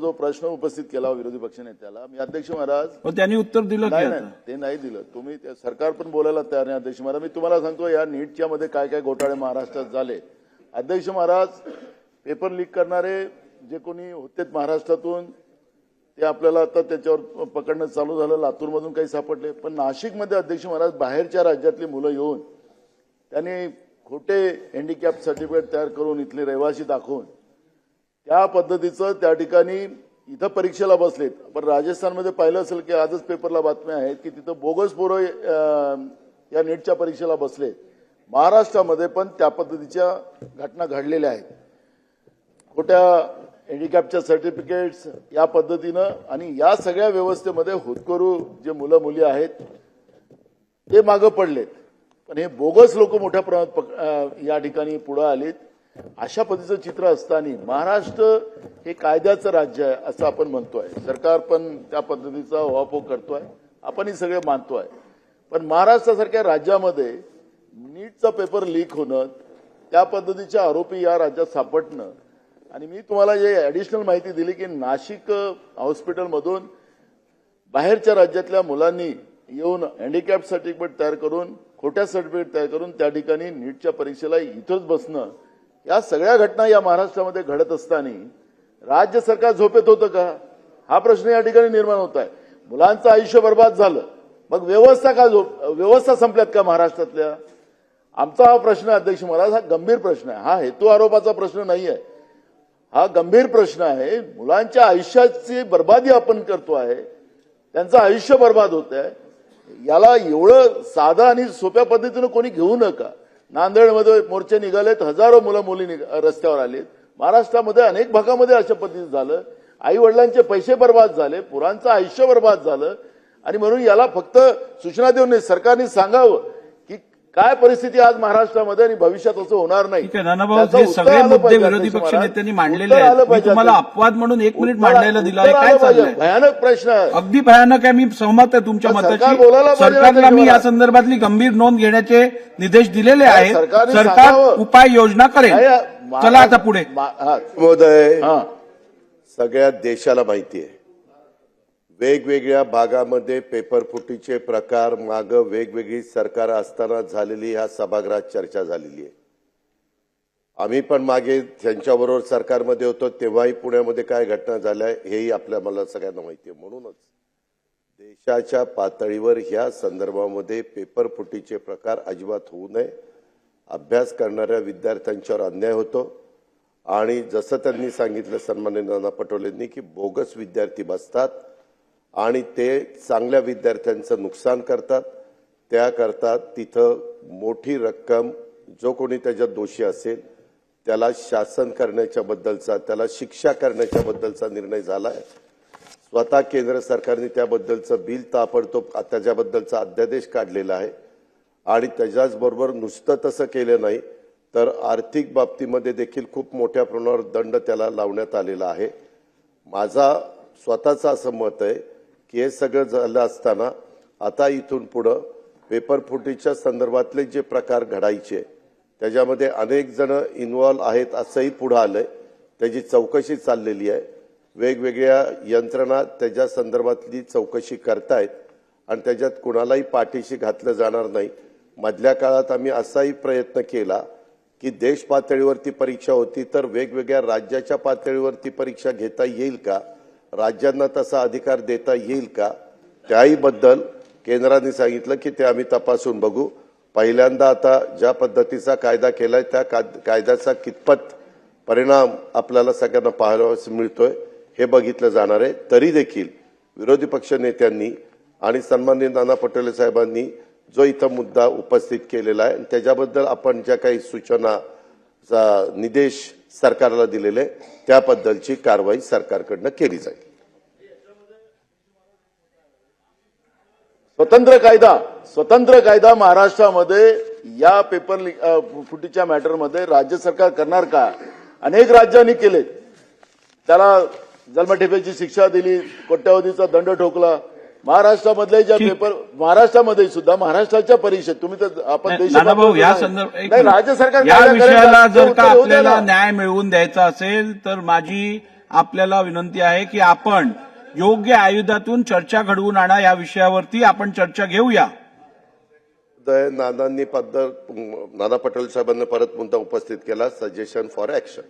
जो प्रश्न उपस्थित केला विरोधी पक्षनेत्याला मी अध्यक्ष महाराज पण त्यांनी उत्तर दिलं नाही ते नाही दिलं. तुम्ही ते सरकार पण बोलायला तयार नाही अध्यक्ष महाराज. मी तुम्हाला सांगतो या नीटच्या मध्ये काय काय घोटाळे महाराष्ट्रात झाले. अध्यक्ष महाराज पेपर लीक करणारे जे कोणी होते महाराष्ट्रातून ते आपल्याला आता त्याच्यावर पकडणं चालू झालं लातूरमधून काही सापडले. पण नाशिकमध्ये अध्यक्ष महाराज बाहेरच्या राज्यातली मुलं येऊन त्यांनी खोटे हँडिकॅप सर्टिफिकेट तयार करून इथले रहिवासी दाखवून त्या पद्धतीचं त्या ठिकाणी इथं परीक्षेला बसलेत. पण राजस्थानमध्ये पाहिलं असेल की आजच पेपरला बातम्या आहेत की तिथं बोगस पोरं या नीटच्या परीक्षेला बसले महाराष्ट्रामध्ये पण त्या पद्धतीच्या घटना घडलेल्या आहेत. खोट्या हँडिकॅपच्या सर्टिफिकेट्स या पद्धतीनं आणि या सगळ्या व्यवस्थेमध्ये होतकरू जे मुलं मुली आहेत ते मागं पडलेत. पण हे बोगस लोक मोठ्या प्रमाणात या ठिकाणी पुढे आलेत. अशा पद्धतीचं चित्र असताना महाराष्ट्र हे कायद्याचं राज्य आहे असं आपण म्हणतोय. सरकार पण त्या पद्धतीचा वापो करतोय. आपणही सगळे मानतोय. पण महाराष्ट्रासारख्या राज्यामध्ये नीटचा पेपर लीक होणं त्या पद्धतीचे आरोपी या राज्यात सापडणं आणि मी तुम्हाला जे ऍडिशनल माहिती दिली की नाशिक हॉस्पिटलमधून बाहेरच्या राज्यातल्या मुलांनी येऊन हँडिकॅप सर्टिफिकेट तयार करून खोट्या सर्टिफिकेट तयार करून त्या ठिकाणी नीटच्या परीक्षेला इथंच बसणं या सगळ्या घटना या महाराष्ट्रामध्ये घडत असताना राज्य सरकार झोपेत होतं का? हा प्रश्न या ठिकाणी निर्माण होत आहे. मुलांचं आयुष्य बर्बाद झालं. मग व्यवस्था का झोप व्यवस्था संपल्यात का महाराष्ट्रातल्या? आमचा हा प्रश्न अध्यक्ष महाराज हा गंभीर प्रश्न आहे. हा हेतू आरोपाचा प्रश्न नाही आहे. हा गंभीर प्रश्न आहे मुलांच्या आयुष्याची बर्बादी आपण करतो आहे त्यांचं आयुष्य बर्बाद होत आहे याला एवढं साधं आणि सोप्या पद्धतीनं कोणी घेऊ नका. नांदेडमध्ये मोर्चे निघालेत हजारो मुलं मुली रस्त्यावर आलेत. महाराष्ट्रामध्ये अनेक भागामध्ये अशा पद्धतीचं झालं. आई वडिलांचे पैसे बर्बाद झाले पुरांचं आयुष्य बर्बाद झालं. आणि म्हणून याला फक्त सूचना देऊन सरकारने सांगावं. काय परिस्थिती आज महाराष्ट्रामध्ये आणि भविष्यात असं होणार नाही? नानाभाऊ सगळे मुद्दे विरोधी पक्ष. नेत्यांनी मांडलेले आहेत. तुम्हाला. अपवाद म्हणून एक मिनिट मांडायला दिला काय भयानक प्रश्न आहे. अगदी भयानक आहे. मी सहमत आहे तुमच्या मताशी. सरकारला मी या. संदर्भातली गंभीर नोंद घेण्याचे निर्देश दिलेले आहेत. सरकार सांगावं. उपाययोजना करेल. चला आता पुढे. हा, महोदय हा. सगळ्या देशाला माहिती आहे. वेगवेगळ्या भागामध्ये पेपरफुटीचे प्रकार माग वेगवेगळी सरकार असताना झालेली ह्या सभागृहात चर्चा झालेली आहे. आम्ही पण मागे त्यांच्याबरोबर सरकारमध्ये होतो तेव्हाही पुण्यामध्ये काय घटना झाल्या हेही आपल्या मला सगळ्यांना माहिती आहे. म्हणूनच देशाच्या पातळीवर ह्या संदर्भामध्ये पेपरफुटीचे प्रकार अजिबात होऊ नये. अभ्यास करणाऱ्या विद्यार्थ्यांच्यावर अन्याय होतो. आणि जसं त्यांनी सांगितलं सन्मान्य नाना पटोलेंनी की बोगस विद्यार्थी बसतात. आणि ते चांगल्या विद्यार्थ्यांचं नुकसान करतात. त्याकरता तिथं मोठी रक्कम जो कोणी त्याच्यात दोषी असेल त्याला शासन करण्याच्या बद्दलचा त्याला शिक्षा करण्याच्या बद्दलचा निर्णय झाला आहे स्वतः केंद्र सरकारने त्याबद्दलचं बिल ताबडतोब त्याच्याबद्दलचा अध्यादेश काढलेला आहे. आणि त्याच्याचबरोबर नुसतं तसं केलं नाही तर आर्थिक बाबतीमध्ये देखील खूप मोठ्या प्रमाणावर दंड त्याला लावण्यात आलेला आहे. माझा स्वतःचं असं मत आहे हे सगळं झालं असताना आता इथून पुढं पेपरफुटीच्या संदर्भातले जे प्रकार घडायचे त्याच्यामध्ये अनेक जण इन्व्हॉल्व आहेत असंही पुढं आलंय. त्याची चौकशी चाललेली आहे. वेगवेगळ्या यंत्रणा त्याच्या संदर्भातली चौकशी करतायत आणि त्याच्यात कुणालाही पाठीशी घातलं जाणार नाही. मधल्या काळात आम्ही असाही प्रयत्न केला की देश पातळीवरती परीक्षा होती तर वेगवेगळ्या राज्याच्या पातळीवरती परीक्षा घेता येईल का? राज्यांना तसा अधिकार देता येईल का? त्याहीबद्दल केंद्राने सांगितलं की ते आम्ही तपासून बघू. पहिल्यांदा आता ज्या पद्धतीचा कायदा केलाय त्या काद- कायद्याचा कितपत परिणाम आपल्याला सगळ्यांना पाहायला मिळतोय हे बघितलं जाणार आहे. तरी देखील विरोधी पक्ष नेत्यांनी आणि सन्माननीय नाना पटोले साहेबांनी जो इथं मुद्दा उपस्थित केलेला आहे आणि त्याच्याबद्दल आपण ज्या काही सूचना निदेश सरकारला दिलेले त्याबद्दलची कारवाई सरकारकडनं केली जाईल. स्वतंत्र कायदा स्वतंत्र कायदा महाराष्ट्रामध्ये या पेपर फुटीच्या मॅटरमध्ये राज्य सरकार करणार का? अनेक राज्यांनी केले. त्याला जन्मठेपेची शिक्षा दिली कोट्यावधीचा दंड ठोकला. महाराष्ट्रामधले ज्या पेपर महाराष्ट्रामध्ये सुद्धा महाराष्ट्राच्या परीक्षेत तुम्ही तर आपण राज्य सरकार विषयाला जर का आपल्याला न्याय मिळवून द्यायचा असेल तर माझी आपल्याला विनंती आहे की आपण योग्य आयुधातून चर्चा घडवून आणा या विषयावरती आपण चर्चा घेऊया. नानांनी पद्धत नाना पटेल साहेबांनी परत मुद्दा उपस्थित केला सजेशन फॉर ऍक्शन